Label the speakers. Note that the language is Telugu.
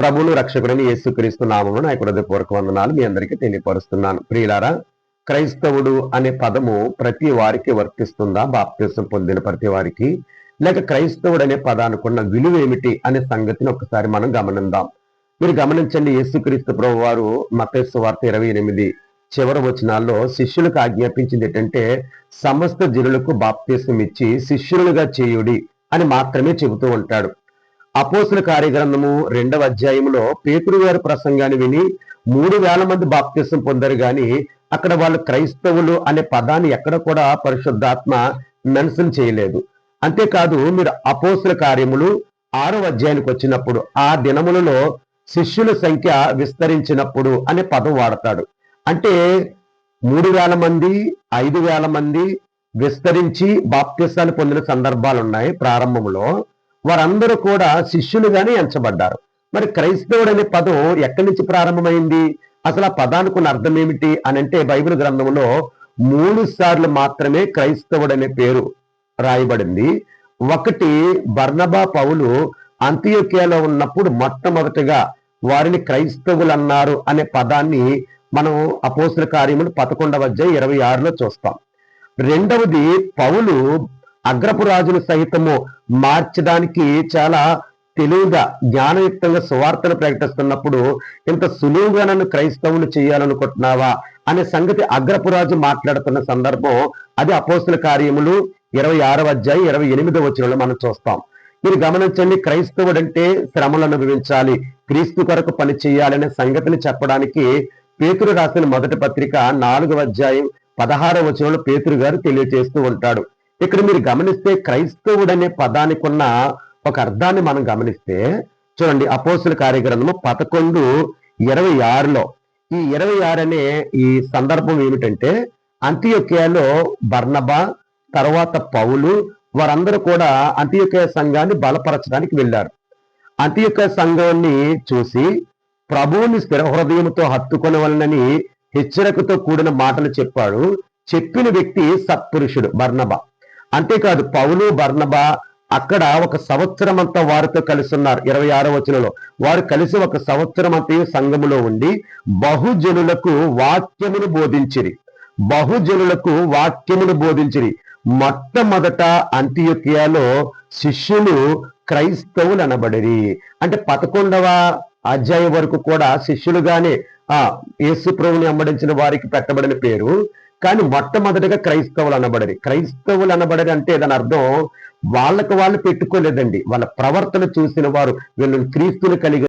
Speaker 1: ప్రభువును రక్షకుడని యేసుక్రీస్తు నామమును నా హృదయపూర్వక వందనాలు మీ అందరికీ తెలియపరుస్తున్నాను. ప్రియులారా క్రైస్తవుడు అనే పదము ప్రతి వారికి వర్తిస్తుందా? బాప్తిసం పొందిన ప్రతి వారికి? లేక క్రైస్తవుడు అనే పదానుకున్న విలువ ఏమిటి అనే సంగతిని ఒకసారి మనం గమనిద్దాం మీరు గమనించండి యేసుక్రీస్తు ప్రభు వారు మతేశ్వ వార్త ఇరవై ఎనిమిది చివరి వచనాల్లో శిష్యులకు ఆజ్ఞాపించింది ఏంటంటే సమస్త జనులకు బాప్తీసం ఇచ్చి శిష్యులుగా చేయుడి అని మాత్రమే చెబుతూ ఉంటాడు. అపోసుల కార్యగ్రంథము రెండవ అధ్యాయంలో పేతురు గారి ప్రసంగాన్ని విని మూడు వేల మంది బాప్తీసం పొందారు గాని అక్కడ వాళ్ళు క్రైస్తవులు అనే పదాన్ని ఎక్కడ కూడా పరిశుద్ధాత్మ మెన్షన్ చేయలేదు. అంతేకాదు మీరు అపోసుల కార్యములు ఆరో అధ్యాయానికి వచ్చినప్పుడు ఆ దినములలో శిష్యుల సంఖ్య విస్తరించినప్పుడు అనే పదం వాడతాడు. అంటే మూడు వేల మంది ఐదు వేల మంది విస్తరించి బాప్తిసాలు పొందిన సందర్భాలు ఉన్నాయి ప్రారంభంలో వారందరూ కూడా శిష్యులుగానే ఎంచబడ్డారు. మరి క్రైస్తవుడు అనే పదం ఎక్కడి నుంచి ప్రారంభమైంది? అసలు ఆ పదానికి ఉన్న అర్థం ఏమిటి అని అంటే బైబిల్ గ్రంథంలో మూడు సార్లు మాత్రమే క్రైస్తవుడు అనే పేరు రాయబడింది. ఒకటి బర్ణబా పౌలు అంత్యోక్యలో ఉన్నప్పుడు మొట్టమొదటిగా వారిని క్రైస్తవులు అన్నారు అనే పదాన్ని మనం అపోసుల కార్యములు పదకొండవ అధ్యాయం ఇరవై ఆరులో చూస్తాం. రెండవది పౌలు అగ్రపు రాజును సహితము మార్చడానికి చాలా తెలివిగా జ్ఞానయుక్తంగా సువార్తను ప్రకటిస్తున్నప్పుడు ఇంత సులువుగా నన్ను క్రైస్తవులు చేయాలనుకుంటున్నావా అనే సంగతి అగ్రపు రాజు మాట్లాడుతున్న సందర్భం అది అపోస్తుల కార్యములు ఇరవై ఆరవ అధ్యాయం ఇరవై ఎనిమిదవ వచనంలో మనం చూస్తాం. మీరు గమనించండి క్రైస్తవుడంటే శ్రమలు అనుభవించాలి క్రీస్తు కొరకు పని చేయాలనే సంగతిని చెప్పడానికి పేతురు రాసిన మొదటి పత్రిక నాలుగవ అధ్యాయం పదహారవ వచనంలో పేతురు గారు తెలియజేస్తూ ఉంటాడు. ఇక్కడ మీరు గమనిస్తే క్రైస్తవుడు అనే పదానికి ఉన్న ఒక అర్థాన్ని మనం గమనిస్తే చూడండి అపోసుల కార్యగ్రంథము పదకొండు ఇరవై ఆరులో. ఈ ఇరవై ఆరు అనే ఈ సందర్భం ఏమిటంటే అంత్యోకియాలో బర్నబా తర్వాత పౌలు వారందరూ కూడా అంత్యొక్య సంఘాన్ని బలపరచడానికి వెళ్ళారు. అంత్యొక్య సంఘాన్ని చూసి ప్రభువుని స్థిర హృదయంతో హత్తుకొనవలనని హెచ్చరికతో కూడిన మాటలు చెప్పాడు. చెప్పిన వ్యక్తి సత్పురుషుడు బర్ణబా అంతేకాదు పౌలు బర్ణబ అక్కడ ఒక సంవత్సరం అంతా వారితో కలిసి ఉన్నారు ఇరవై ఆరో వచనంలో వారు కలిసి ఒక సంవత్సరం అంతయు సంఘములో ఉండి బహుజనులకు వాక్యమును బోధించిరి. బహుజనులకు వాక్యమును బోధించిరి. మొట్టమొదట అంత్యొక్యాలో శిష్యులు క్రైస్తవులు అనబడిరి అంటే పదకొండవ అధ్యాయం వరకు కూడా శిష్యులుగానే ఆ యేసు ప్రభుని అమ్మడించిన వారికి పెట్టబడిన పేరు. కానీ మొట్టమొదటిగా క్రైస్తవులు అనబడరు. క్రైస్తవులు అనబడరు అంటే దాని అర్థం వాళ్ళకు వాళ్ళు పెట్టుకోలేదండి. వాళ్ళ ప్రవర్తన చూసిన వారు వీళ్ళు క్రీస్తుని కలిగి